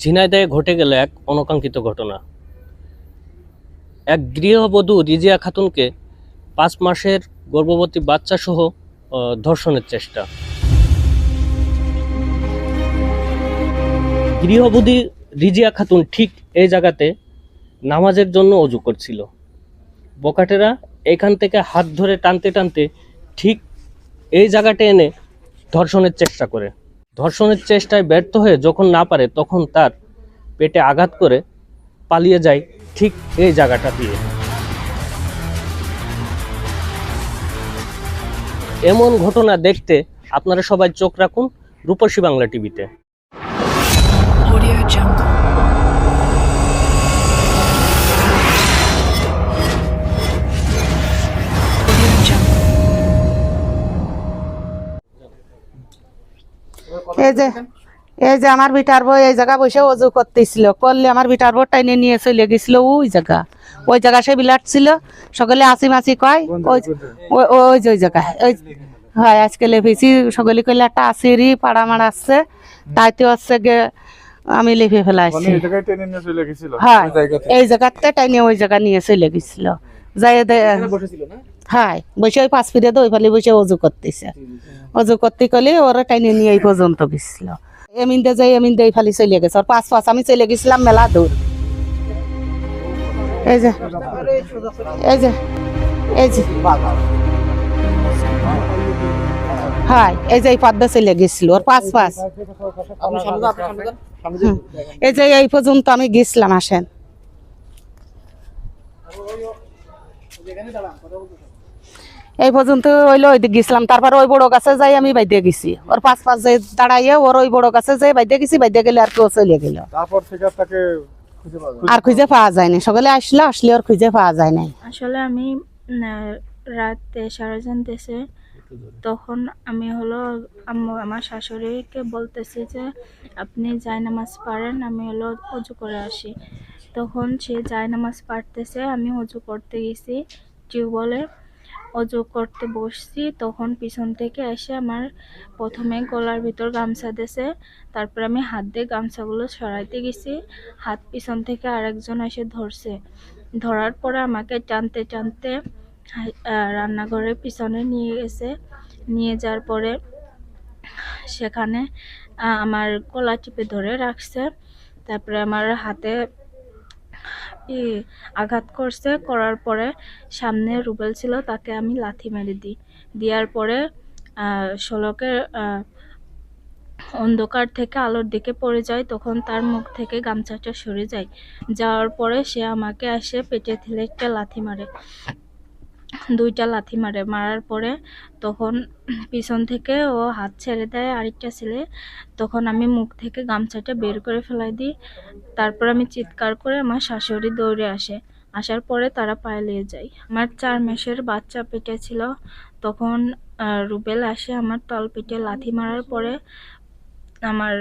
ঝিনাইদহে ঘটে গেল এক অনাকাঙ্ক্ষিত ঘটনা। এক গৃহবধূ রিজিয়া খাতুনকে পাঁচ মাসের গর্ভবতী বাচ্চা সহ ধর্ষণের চেষ্টা। গৃহবধূ রিজিয়া খাতুন ঠিক এই জায়গাতে নামাজের জন্য অজু করছিল। বকাটেরা এখান থেকে হাত ধরে টানতে টানতে ঠিক এই জায়গাটা এনে ধর্ষণের চেষ্টা করে। ধর্ষণের চেষ্টায় ব্যর্থ হয়ে যখন না পারে, তখন তার পেটে আঘাত করে পালিয়ে যায় ঠিক এই জায়গাটা দিয়ে। এমন ঘটনা দেখতে আপনারা সবাই চোখ রাখুন রূপসী বাংলা টিভিতে। এই যে এই যে আমার বিটার বই এই জায়গা বসে অজু করতেছিল। করলে আমার বিটার বই টাইনে নিয়ে চলে গেছিল ওই জায়গা। ওই জায়গা সে বিলাট ছিল। সকলে আসি মাসি কয় ওই ওই- ওই যে ওই জায়গা ওই হয় আজকে লেফেছি সকলে কইলে একটা আসিরি পাড়া মারা আসছে তাইতে হচ্ছে গে আমি লেফে ফেলাইছি হ্যাঁ। এই জায়গাতে টাইনে ওই জায়গা নিয়ে চলে গেছিল। যাই হ্যাঁ বসে ওই পাঁচ ফিরে ওই ফালে বসে অজু করতেছে। অজু করতে কলে ওরা টাইনে নিয়ে এই পর্যন্ত গেছিল। এমিনতে যাই এমিনতে এই ফালি চলে গেছে। ওর পাঁচ পাঁচ, আমি চলে গেছিলাম মেলা দূর। এই যে এই যে এই যে। হ্যাঁ এই যে এই পদ্মা চলে গেছিল, ওর পাঁচ পাঁচ। এই যে এই পর্যন্ত আমি গেছিলাম, আসেন। এই পর্যন্ত হইল ওই গেছিলাম। তারপর ওই বড় গাছে যাই আমি বাইদে গেছি। ওর পাঁচ পাঁচ যাই দাঁড়াইয়ে ওর ওই বড় গাছে যাই বাইদে গেছি বাইদে গেলে আর কেউ চলে গেল। তারপর থেকে আর খুঁজে পাওয়া যায় আর খুঁজে পাওয়া সকালে আসলে আসলে আর খুঁজে পাওয়া যায় নাই আসলে আমি রাতে সারাজান দেশে তখন আমি হলো আম্মু- আমার শাশুড়িকে বলতেছি যে আপনি যাই জায়নামাজ পারেন আমি হলো অজু করে আসি। তখন সে যাই জায়নামাজ পারতেছে আমি অজু করতে গেছি। টিউবওয়েলে অজু করতে বসছি, তখন পিছন থেকে এসে আমার প্রথমে গলার ভিতর গামছা দিয়েছে, তারপর আমি হাত দিয়ে গামছাগুলো সরাইতে গেছি, হাত পিছন থেকে আরেকজন এসে ধরছে। ধরার পরে আমাকে টানতে টানতে রান্নাঘরের পিছনে নিয়ে গেছে। নিয়ে যাওয়ার পরে সেখানে আমার গলা টিপে ধরে রাখছে, তারপরে আমার হাতে আঘাত করছে, করার পরে সামনে রুবেল ছিল, তাকে আমি লাথি মেরে দিই। দেওয়ার পরে শোলকের অন্ধকার থেকে আলোর দিকে পড়ে যায়, তখন তার মুখ থেকে গামছাটা সরে যায়। যাওয়ার পরে সে আমাকে এসে পেটে থেলে একটা লাথি মারে। দুইটা লাথি মারে। মারার পরে তখন পিছন থেকে ও হাত ছেড়ে দেয় আরেকটা ছেলে। তখন আমি মুখ থেকে গামছাটা বের করে ফেলাই দিই। তারপর আমি চিৎকার করে আমার শাশুড়ি দৌড়ে আসে। আসার পরে তারা পালিয়ে যায়। আমার চার মাসের বাচ্চা পেটে ছিল। তখন রুবেল আসে আমার তল পেটে লাথি মারার পরে আমার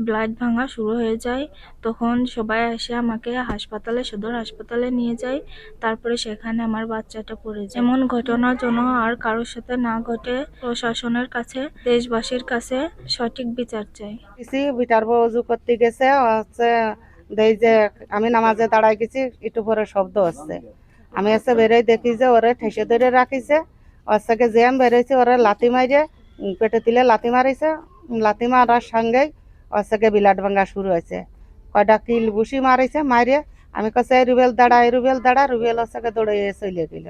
ব্লাড ভাঙা শুরু হয়ে যায়। তখন সবাই এসে আমাকে হাসপাতালে, সদর হাসপাতালে নিয়ে যায়। তারপরে সেখানে আমার বাচ্চাটা পড়ে যায়। এমন ঘটনা যেন আর কারোর সাথে না ঘটে। প্রশাসনের কাছে, দেশবাসীর কাছে সঠিক বিচার চাই। বউ অজু করতে গেছে। হচ্ছে, দেই যে আমি নামাজে দাঁড়াই গেছি, একটু পরে শব্দ হচ্ছে। আমি এসে বেরোই দেখি যে ওরে ঠেসে ধরে রাখিছে। ওর থেকে জ্যাম বেরোইছে, ওরে লাথি মাইরে পেটে তিলে লাথি মারিছে। লাথি মারার সঙ্গেই ওর বিলাট ভাঙা শুরু হয়েছে। কয়টা কিল বুসি মারিছে মারিয়ে আমি কাছে রুবেল দাঁড়া রুবেল দাঁড়া। রুবেল ওর থেকে দৌড়ে চলে গেল।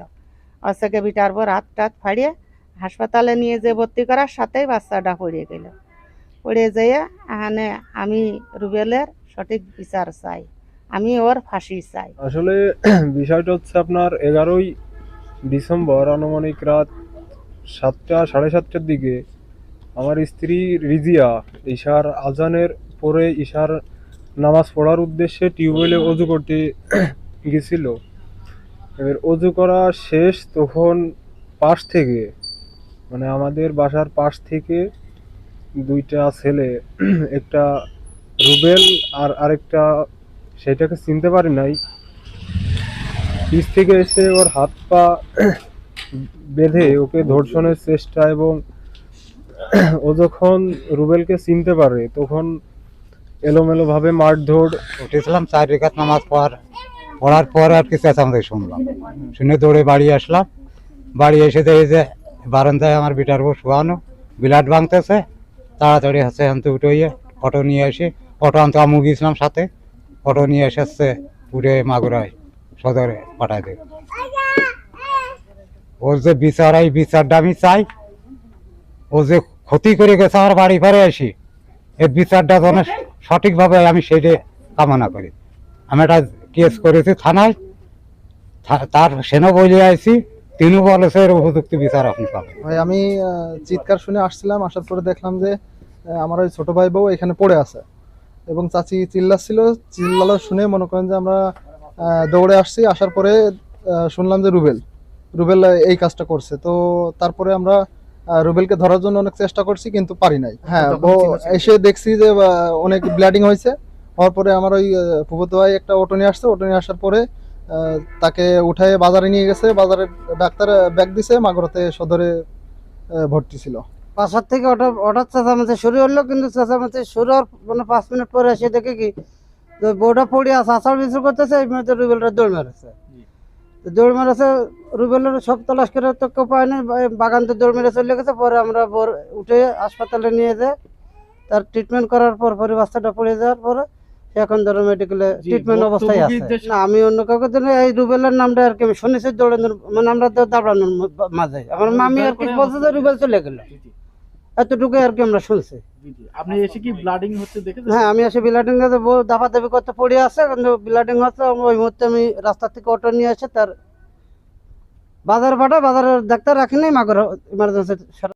ওর থেকে বিটার পর হাত টাত ফাড়িয়ে হাসপাতালে নিয়ে যে ভর্তি করার সাথেই বাচ্চাটা পড়িয়ে গেল। পড়ে যেয়ে এখানে আমি রুবেলের সঠিক বিচার চাই। আমি ওর ফাঁসি চাই। আসলে বিষয়টা হচ্ছে আপনার এগারোই ডিসেম্বর আনুমানিক রাত সাতটা, সাড়ে সাতটার দিকে আমার স্ত্রী রিজিয়া, ঈশার আজানের পরে ঈশার নামাজ পড়ার উদ্দেশ্যে টিউবওয়েলে অজু করতে গেছিল। এবার অজু করা শেষ তখন পাশ থেকে মানে আমাদের বাসার পাশ থেকে দুইটা ছেলে, একটা রুবেল আর আরেকটা, সেটাকে চিনতে পারি নাই। পিছ থেকে এসে ওর হাত পা বেঁধে ওকে ধর্ষণের চেষ্টা এবং ও যখন রুবেলকে চিনতে পারে, তখন এলোমেলো এলোমেলোভাবে মারধর উঠেছিলাম, চার রেখাত নামাজ পড়ার পড়ার পর আর কি চেঁচামেচি শুনলাম। শুনে দৌড়ে বাড়ি আসলাম। বাড়ি এসে দেখি যে বারান্দায় আমার বিটার বউ শোয়ানো, বিলাট ভাঙতেছে। তাড়াতাড়ি হচ্ছে আনতে উঠে অটো নিয়ে এসে অটো আনতে আমু গিয়েছিলাম সাথে। অটো নিয়ে এসে হচ্ছে উঠে মাগুরায় সদরে পাঠায় দেবে। ওর যে বিচার এই বিচারটা আমি চাই। ও যে ক্ষতি করে গেছে আমার বাড়ি ফেরে আসি। এর বিচারটা যেন সঠিকভাবে আমি সেটা কামনা করি। আমি একটা কেস করেছি থানায়। তার সেনা বলে আইছি তিনিও বলেছে এর উপযুক্ত বিচার আপনি পাবেন। ভাই, আমি চিৎকার শুনে আসছিলাম, আসার পরে দেখলাম যে আমার ওই ছোট ভাই বউ এখানে পড়ে আছে। এবং চাচি চিল্লাচ্ছিল, চিল্লালো শুনে মনে করেন যে আমরা দৌড়ে আসছি। আসার পরে শুনলাম যে রুবেল রুবেল এই কাজটা করছে। তো তারপরে আমরা রুবেলকে ধরার জন্য অনেক চেষ্টা করছি কিন্তু পারি নাই। হ্যাঁ এসে দেখছি যে অনেক ব্লিডিং হয়েছে। হওয়ার পরে আমার ওই ফুফুতো ভাই একটা অটো নিয়ে আসছে। অটো নিয়ে আসার পরে তাকে উঠায় বাজারে নিয়ে গেছে। বাজারে ডাক্তার ব্যাগ দিছে মাগরতে সদরে ভর্তি ছিল। বাসার থেকে হঠাৎ হঠাৎ চেঁচামেচি শুরু হলো কিন্তু চেঁচামেচি শুরু হওয়ার মানে পাঁচ মিনিট পরে এসে দেখে কি যে বউটা পড়ে আছে আসার বিচার করতেছে এই মুহূর্তে রুবেলটা দৌড় মেরেছে। দৌড় মেরেছে রুবেলের সব তলাশ করে তো কেউ পায়নি বা- বাগানতে দৌড় মেরে চলে গেছে পরে আমরা বোর উঠে হাসপাতালে নিয়ে যাই তার ট্রিটমেন্ট করার পর পরে বাচ্চাটা পড়ে যাওয়ার পরে এখন ধরো মেডিকেলে ট্রিটমেন্ট অবস্থায় আছে। না আমি অন্য কাউকে জন্য এই রুবেলের নামটা আর কি আমি শুনেছি দৌড়ানোর মানে আমরা তো দাঁড়ানোর মাঝে। আমার মামি আর কি বলছে যে রুবেল চলে গেল। এতটুকু আর কি আমরা শুনছি। আপনি এসে কি ব্লাডিং হচ্ছে দেখেছেন? হ্যাঁ আমি এসে ব্লাডিং করতে পড়ে আছে কিন্তু ব্লাডিং হচ্ছে ওই মুহূর্তে আমি রাস্তা থেকে অটো নিয়ে এসে তার বাজার ফাটা বাজারের ডাক্তার রাখিনি মাগর ইমার্জেন্সি